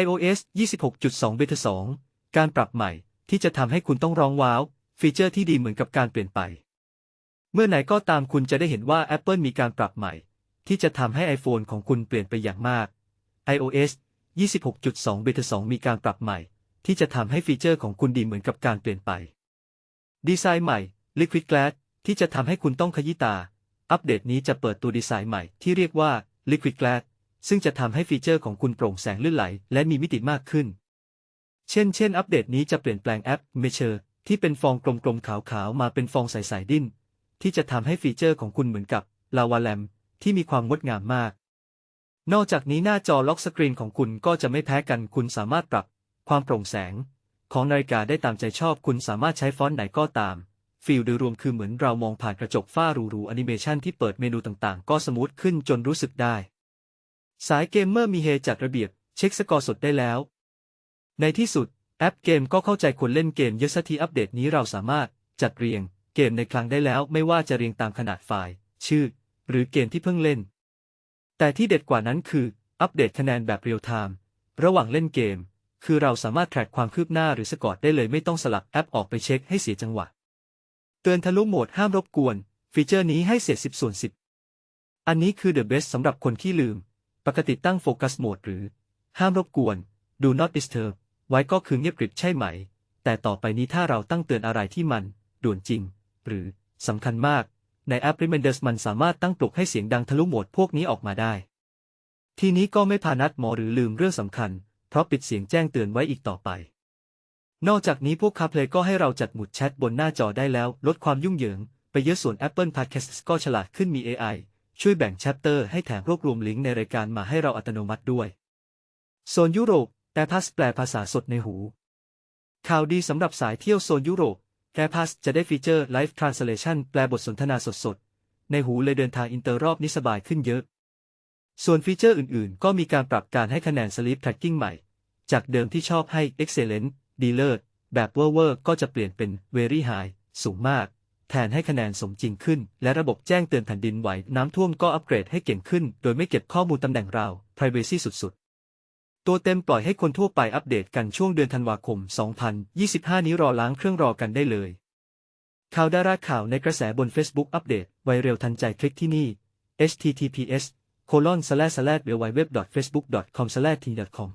iOS 26.2 Beta 2 การปรับใหม่ที่จะทำให้คุณต้องร้องว้าว ฟีเจอร์ที่ดีเหมือนกับการเปลี่ยนไป เมื่อไหนก็ตามคุณจะได้เห็นว่า Apple มีการปรับใหม่ ที่จะทำให้ iPhone ของคุณเปลี่ยนไปอย่างมาก iOS 26.2 Beta 2 มีการปรับใหม่ ที่จะทำให้ฟีเจอร์ของคุณดีเหมือนกับการเปลี่ยนไป ดีไซน์ใหม่ Liquid Glass ที่จะทำให้คุณต้องขยี้ตา อัปเดตนี้จะเปิดตัวดีไซน์ใหม่ที่เรียกว่า Liquid Glass ซึ่งจะทำให้ฟีเจอร์ของคุณโปร่งแสงลื่นไหล และมีมิติมากขึ้น เช่น เช่น อัปเดตนี้จะเปลี่ยนแปลงแอป Measure ที่เป็นฟองกลมๆขาวๆ มาเป็นฟองใสๆดิ้น ที่จะทำให้ฟีเจอร์ของคุณเหมือนกับ Lava Lamp ที่มีความงดงามมาก นอกจากนี้หน้าจอล็อกสกรีนของคุณก็จะไม่แพ้กันคุณสามารถปรับ ความโปร่งแสง ของนาฬิกาได้ตามใจชอบ คุณสามารถใช้ฟอนต์ไหนก็ตามฟีลโดยรวมคือเหมือนเรามองผ่านกระจกฝ้ารูๆแอนิเมชันที่เปิดเมนูต่างๆ ก็สมูทขึ้นจนรู้สึกได้ สายเกมเมอร์มีเฮจัดระเบียบ เช็คสกอร์สดได้แล้ว ในที่สุด แอปเกมก็เข้าใจคนเล่นเกมเยอะสักทีอัปเดตนี้เราสามารถจัดเรียง เกมในครั้งได้แล้ว ไม่ว่าจะเรียงตามขนาดไฟล์ ชื่อ หรือเกมที่เพิ่งเล่น แต่ที่เด็ดกว่านั้นคือ อัปเดตคะแนนแบบเรียลไทม์ระหว่างเล่นเกม คือเราสามารถแทร็กความคืบหน้าหรือสกอร์ได้เลยไม่ต้องสลับแอปออกไปเช็คให้เสียจังหวะเตือนทะลุโหมดห้ามรบกวน ฟีเจอร์นี้ให้เสีย10ส่วน10 อันนี้คือ the best สำหรับคนที่ลืม ปกติตั้งโฟกัสโหมดหรือ ห้ามรบกวน do not disturb ไว้ก็คือเงียบกริบใช่ไหม แต่ต่อไปนี้ถ้าเราตั้งเตือนอะไรที่มัน ด่วนจริง หรือสำคัญมาก ในแอป Reminders มันสามารถตั้งปลุกให้เสียงดังทะลุโหมดพวกนี้ออกมาได้ ทีนี้ก็ไม่พานัดหมอหรือลืมเรื่องสำคัญ เพราะปิดเสียงแจ้งเตือนไว้อีกต่อไป นอกจากนี้พวกคาเพลก็ให้เราจัดหมุดแชทบนหน้าจอได้แล้ว ลดความยุ่งเหยิง ไปเยอะส่วน Apple Podcasts ก็ฉลาดขึ้นมี AI ช่วยแบ่งแชปเตอร์ให้แถมรวบรวมลิงก์ในรายการมาให้เราอัตโนมัติด้วย โซนยุโรป AirPass แปลภาษาสดในหู ข่าวดีสำหรับสายเที่ยวโซนยุโรป AirPass จะได้ฟีเจอร์ Live Translation แปลบทสนทนาสดๆ ในหูเลยเดินทางอินเตอร์รอบนี้สบายขึ้นเยอะ ส่วนฟีเจอร์อื่นๆ ก็มีการปรับการให้คะแนน Sleep Tracking ใหม่ จากเดิมที่ชอบให้ Excellent ดีเลิศแบบเวอร์เวอร์ก็จะเปลี่ยนเป็น Very High สูงมาก แทนให้คะแนนสมจริงขึ้น และระบบแจ้งเตือนแผ่นดินไหวน้ำท่วมก็อัปเกรดให้เก่งขึ้น โดยไม่เก็บข้อมูลตำแหน่งเรา Privacy สุดๆ ตัวเต็มปล่อยให้คนทั่วไปอัปเดตกันช่วงเดือนธันวาคม 2025 นี้รอล้างเครื่องรอกันได้เลย ข่าวดาราข่าวในกระแสบน Facebook อัปเดต ไวเร็วทันใจคลิกที่นี่ https colon slash slash www facebook com slash t com